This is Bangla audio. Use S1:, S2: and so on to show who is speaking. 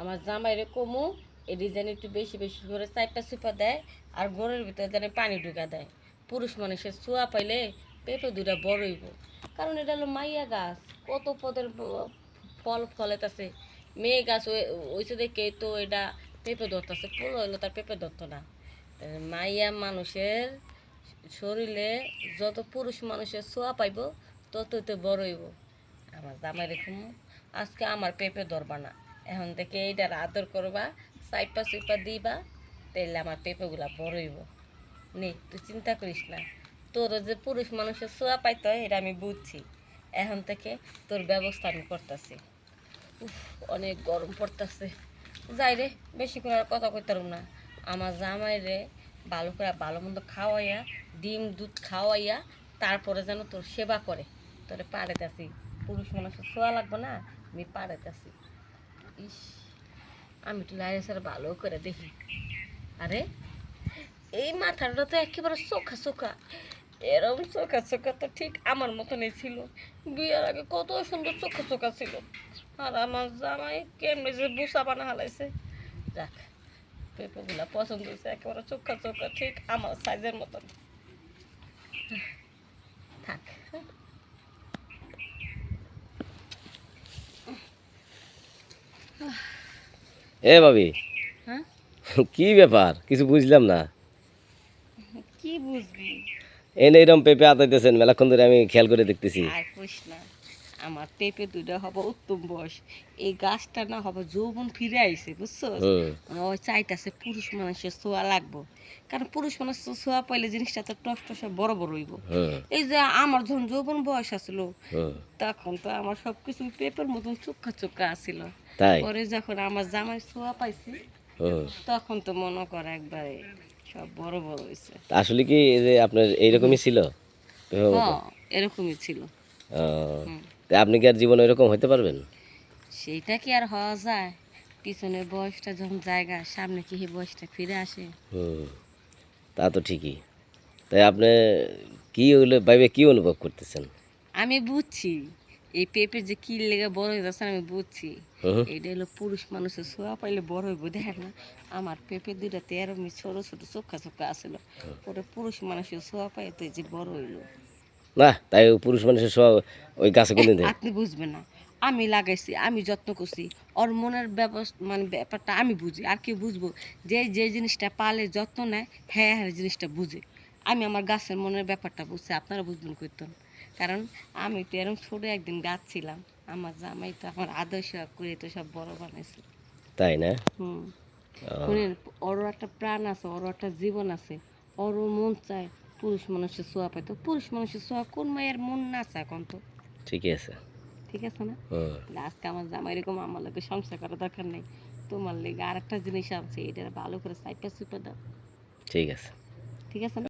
S1: আমার জামাইরে কমু, এই ডিজাইন একটু বেশি বেশি করে চারটা সুপা দেয় আর ঘরের ভিতরে যেন পানি ঢুকা দেয়। পুরুষ মানুষের ছোঁয়া পাইলে পেঁপে দুটা বড় হইব। কারণ এটা হলো মাইয়া গাছ, কত পদের ফল ফলেতাছে মেয়ে গাছ ওইসে দেখে তো এটা পেঁপে ধরতেছে ফুল হইল তার পেঁপে ধরতো না। মাইয়া মানুষের শরীরে যত পুরুষ মানুষের ছোঁয়া পাইব, ততই তো বড় হইব। আমার জামাই রেখুম আজকে আমার পেঁপে ধরবা না। এখন থেকে এইটার আদর করবা, সাইপা সুইপা দিবা, তাইলে আমার পেঁপেগুলা বড় হইব। নে, তুই চিন্তা করিস না। তোর যে পুরুষ মানুষের ছোঁয়া পাইতে, এটা আমি বুঝছি। এখন থেকে তোর ব্যবস্থা আমি করতেছি। অনেক গরম পড়তেছে। যাই রে, বেশি করে আর কথা কইতাম না। আমার জামাই রে ভালো করে ভালো মন্দ খাওয়াইয়া, ডিম, দুধ খাওয়াইয়া, তারপরে যেন তোর সেবা করে। তোরে পাড়াইতেছি। পুরুষ মানুষের ছোঁয়া লাগবে না, আমি পাড়াইতেছি। ইস, আমি তো লাইনে স্যার ভালো করে দেখি। আরে, এই মাথাটা তো একেবারে চোখা চোখা। এরম চোখা চোখা তো ঠিক আমার মতনই ছিল। বিয়ের আগে কত সুন্দর চোখা চোখা ছিল। আর আমার জামাই কেমনে যে বুসা বানা হালাইছে। যাক, পেঁপেগুলা পছন্দ হয়েছে, একেবারে চোখা চোখা ঠিক আমার সাইজের মতন থাক
S2: এ ভাবি।
S1: হ্যাঁ?
S2: কি ব্যাপার? কিছু বুঝলাম না।
S1: কি বুঝবি?
S2: এনে এরম পেঁপে আতাইতেছেন মেলাক্ষণ ধরে আমি খেয়াল করে দেখতেছি।
S1: আমার পেঁপে দুইটা হবে উত্তম বয়স। এই গাছটা না হবে যৌবন ফিরে আইছে বুঝছ?
S2: হুম
S1: ও চাইতেছে পুরুষ মানুষের ছোঁয়া লাগবো। কারণ পুরুষ মানুষ ছোঁয়া পাইলে জিনিসটা তো টস টসে বড় বড় হইব। এই যে আমার যখন যৌবন বয়স আসলো তখন তো আমার সব কিছু পেঁপের মতন চোখা চোখা আসছিল
S2: তাই?
S1: পরে যখন আমার জামাই ছোঁয়া পাইছি তখন তো মনে কর একবারে সব বড় বড় হয়েছে
S2: আসলে কি এই যে আপনার এইরকমই ছিল?
S1: হ্যাঁ। এরকমই ছিল।
S2: তা আপনি কি আর জীবনে এরকম হতে পারবেন?
S1: সেইটা কি আর হওয়া যায়? পিছনের বয়সটা যখন জায়গা সামনে কি বয়সটা ফিরে আসে?
S2: হুম তা তো ঠিকই। তাই আপনি কি হইলে ভাইবে কি অনুভব করতেছেন?
S1: আমি বুঝছি। এই পেঁপে যে কি লেগে বড় হয়ে যাচ্ছে আমি বুঝছি। এটা হলো পুরুষ মানুষের ছোঁয়া পাইলে বড় হইব দেখেন না? আমার পেঁপে দুইটা তেরো মি ছোট ছোট চোখা চোখা আসলো। ওটা পুরুষ মানুষের ছোঁয়া পাই তো যে বড় হইল।
S2: না তাই পুরুষ মানুষের সব ওই গাছে কোনদিন দেয়।
S1: আপনি বুঝবেন না। আমি লাগাইছি আমি যত্ন করছি। ওর মনের ব্যবস্থা মানে ব্যাপারটা আমি বুঝি আর কি বুঝব। যে যে জিনিসটা পালে যত্ন নেয় হ্যাঁ হ্যাঁ জিনিসটা বুঝে। আমি আমার গাছের মনের ব্যাপারটা বুঝছি আপনারা বুঝবেন করতেন কারণ আমি তো এরকম ছোটো একদিন গাছ ছিলাম আমার জামাই তো আমার আদর্শ করে তো সব বড় বানাইছে।
S2: তাই না?
S1: হুম।
S2: ও,
S1: শুনেন ওরও একটা প্রাণ আছে ওরও একটা জীবন আছে ওরও মন চায় পুরুষ মানুষের ছোঁয়া পাইতো পুরুষ মানুষের ছোঁয়া কোন মায়ের মন না চায় কোন তো?
S2: ঠিক আছে।
S1: ঠিক আছে না? আজকে আমার জামাই এরকম আমার লোকের সংসার করার দরকার নেই। তোমার লেগে আর একটা জিনিস আছে এটা ভালো করে সুপা দাও।
S2: ঠিক আছে।
S1: ঠিক আছে না?